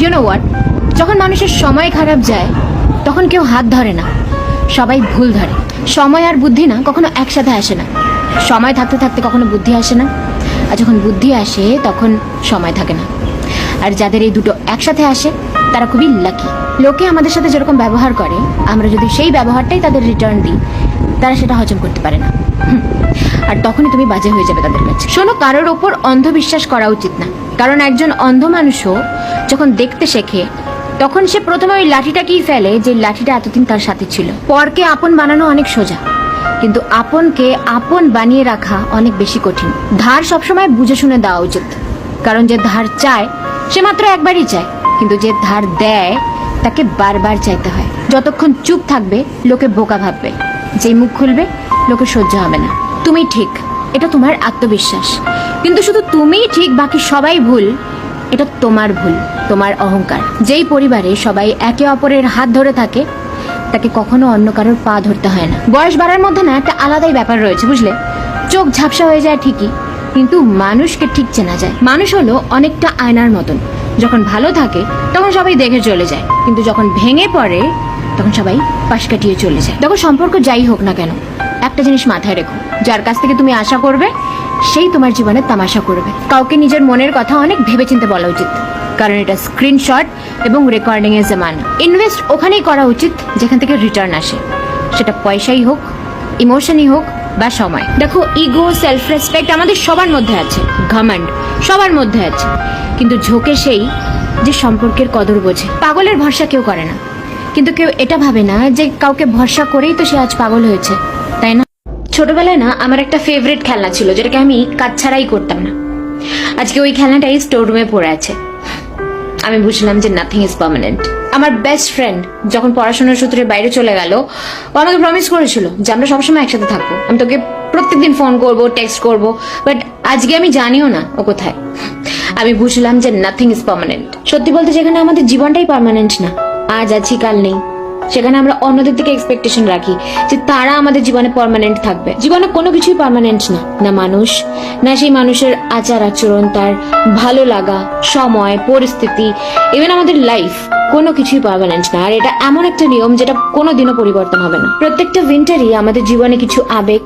You know what যখন মানুষের সময় খারাপ যায়, তখন কেউ হাত ধরে না। সবাই ভুল ধরে। সময় আর বুদ্ধি না, কখনো একসাথে আসে না। সময় থাকতে থাকতে কখনো বুদ্ধি আসে না। আর যখন বুদ্ধি আসে, তখন সময় থাকে না। আর যাদের এই দুটো একসাথে আসে, তারা খুবই লাকি লোকে আমাদের সাথে যেরকম ব্যবহার করে, আমরা যদি সেই ব্যবহারটাই তাদের রিটার্ন দিই তারা সেটা হজম করতে পারে না। আর তখনই তুমি বাজে হয়ে যাবে তাদের কাছে। শোনো, কারোর ওপর অন্ধবিশ্বাস করা উচিত না। কারণ একজন অন্ধ মানুষও যখন দেখতে শেখে, তখন সে প্রথমে ওই লাঠিটাকেই ফেলে যে লাঠিটা এতদিন তার সাথে ছিল। পরকে আপন বানানো অনেক সোজা, কিন্তু আপনকে আপন বানিয়ে রাখা অনেক বেশি কঠিন। ধার সবসময় বুঝে শুনে দেওয়া উচিত। কারণ যে ধার চায়, সে মাত্র একবারই চায়। কিন্তু যে ধার দেয়, তাকে বারবার চাইতে হয়। যতক্ষণ চুপ থাকবে, লোকে বোকা ভাববে। যেই মুখ খুলবে, লোকে সহ্য হবে না। তুমি ঠিক, এটা তোমার আত্মবিশ্বাস। কিন্তু শুধু তুমিই ঠিক, বাকি সবাই ভুল, এটা তোমার ভুল, তোমার অহংকার। যেই পরিবারে সবাই একে অপরের হাত ধরে থাকে, তাকে কখনো অন্য কারোর পা ধরতে হয় না। বয়স বাড়ার মধ্যে না, একটা আলাদাই ব্যাপার রয়েছে, বুঝলে? চোখ ঝাপসা হয়ে যায় ঠিকই, কিন্তু মানুষকে ঠিক চেনা যায়। মানুষ হলো অনেকটা আয়নার মতন। যখন ভালো থাকে, তখন সবাই দেখে চলে যায়। কিন্তু যখন ভেঙে পড়ে তখন সবাই পাশ কাটিয়ে চলে যায়। দেখো, সম্পর্ক যাই হোক না কেন, একটা জিনিস মাথায় রেখো। যার কাছ থেকে তুমি আশা করবে, সেই তোমার জীবনে তামাশা করবে। কাউকে নিজের মনের কথা অনেক ভেবেচিন্তে বলা উচিত, কারণ এটা স্ক্রিনশট এবং রেকর্ডিং এর জামান। ইনভেস্ট ওখানেই করা উচিত, যেখান থেকে রিটার্ন আসে। সেটা পয়সাই হোক ইমোশনই হোক বা সময়। দেখো ইগো সেলফ রেসপেক্ট আমাদের সবার মধ্যে আছে, ঘমান্ড সবার মধ্যে আছে। কিন্তু ঝোঁকে সেই যে সম্পর্কের কদর বোঝে। পাগলের ভরসা কেউ করে না। কিন্তু কেউ এটা ভাবে না যে কাউকে ভরসা করেই তো সে আজ পাগল হয়েছে, তাই না? ছোটবেলায় না আমার একটা ফেভারিট খেলনা ছিল, যেটাকে আমি কাজ ছাড়াই করতাম না। আজকে ওই খেলনাটাই স্টোর রুমে পড়ে আছে। আমি বুঝলাম যে নাথিং ইজ পার্মানেন্ট আমার বেস্ট ফ্রেন্ড যখন পড়াশোনার সূত্রে বাইরে চলে গেল, ও আমাকে প্রমিস করেছিল যে আমরা সবসময় একসাথে থাকব। আমি তোকে প্রত্যেকদিন ফোন করব টেক্সট করব বাট আজকে আমি জানিও না ও কোথায়। আমি বুঝলাম যে নাথিং ইজ পার্মানেন্ট সত্যি বলতে যেখানে আমাদের জীবনটাই পার্মানেন্ট না। আজ আছি, কাল নেই। সেখানে আমরা অন্যদের থেকে এক্সপেকটেশন রাখি যে তারা আমাদের জীবনে পার্মানেন্ট থাকবে। জীবনে কোনো কিছুই পার্মানেন্ট না। না মানুষ, না সেই মানুষের আচার আচরণ, তার ভালো লাগা, সময়, পরিস্থিতি ইভেন আমাদের লাইফ কোনো কিছুই পার্মানেন্ট না। আর এটা এমন একটা নিয়ম যেটা কোনোদিনও পরিবর্তন হবে না। প্রত্যেকটা উইন্টারই আমাদের জীবনে কিছু আবেগ